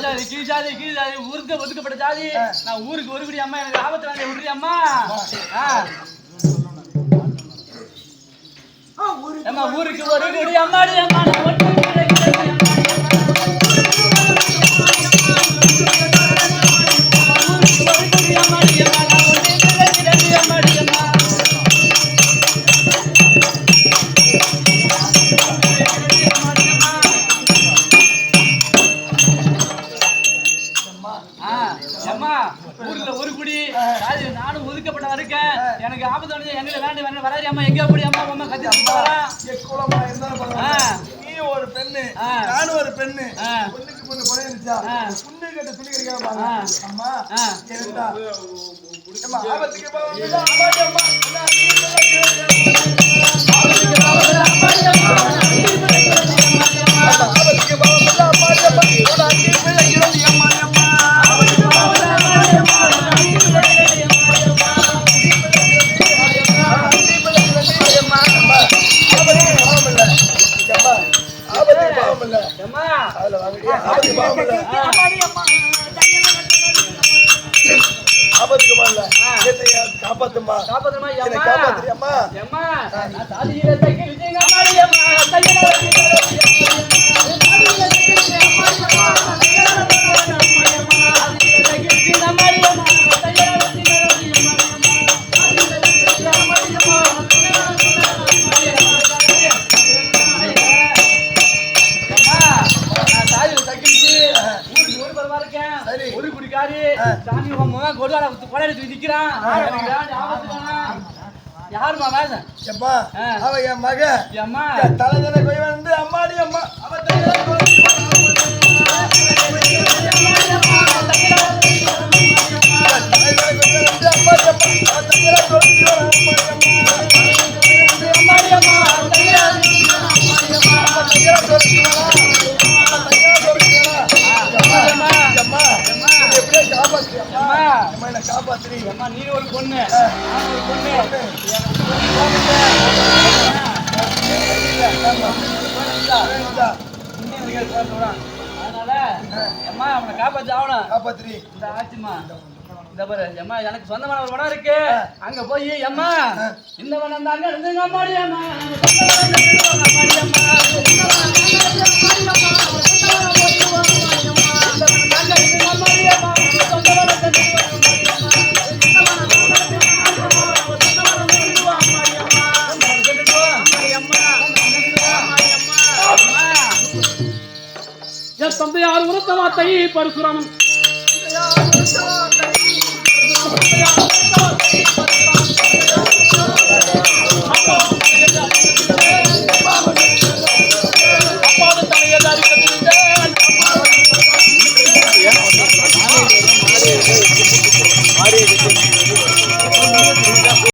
ஜாதி கீழ் ஜாதி ஊருக்கு ஒதுக்கப்பட்ட ஜாதி. நான் ஊருக்கு ஒரு குடி அம்மா எனக்கு ஆபத்துல வந்து விடுறி அம்மா? ஊருக்கு அம்மா ஊருக்கு ஒரு குடி அம்மாடி அம்மா நான் இருக்கேன் எனக்கு ஆபத்து வந்து எங்களை வேண்டி வேணும் வராது அம்மா எங்க குடி அம்மா அம்மா கத்தி வரா எக்குலமா இருந்தாலும். நீ ஒரு பெண்ணு ஆ. நானும் ஒரு பெண்ணு ஆ. பொண்ணுக்கு பொண்ணு பழைய இருந்துச்சா ஆ. புண்ணு கட்ட துணி கிடைக்காம பாருங்க. அம்மா ஆ. இருந்தா அம்மா ஆபத்துக்கு அம்மா சொல்ல. ஆபத்துக்கு அதுல வாங்கடி ஆபத்துக்கு பாவம் இல்ல ஆபத்துக்கு பாவம் இல்ல என்னையா? காப்பாத்துமா காப்பாத்துமா காப்பாத்துறியம்மா? சரி. ஒரு குடிக்காரி சாமி உன் மகன் கொடுவாட கொலை எடுத்து நிக்கிறான். யாரும்மா வேலை? எப்பா. அவ என் மகன் அம்மா தலைதலை கொய் வந்து அம்மாடி அம்மா. அம்மா அம்மா என்ன காப்பாத்துறீ அம்மா நீ ஒரு பொண்ணு. நான் ஒரு பொண்ணு. அதனால அம்மா அவனை காப்பாத்தி ஆகணும். காப்பாத்துறீ இந்த ஆச்சுமா. இந்த பாரு அம்மா எனக்கு சொந்தமான ஒரு வனம் இருக்கு. அங்க போய் அம்மா இந்த வனம் அம்மாடி அம்மா அம்மாடி அம்மா. ಸಂದೇಹ ಪರಶುರಾಮನ್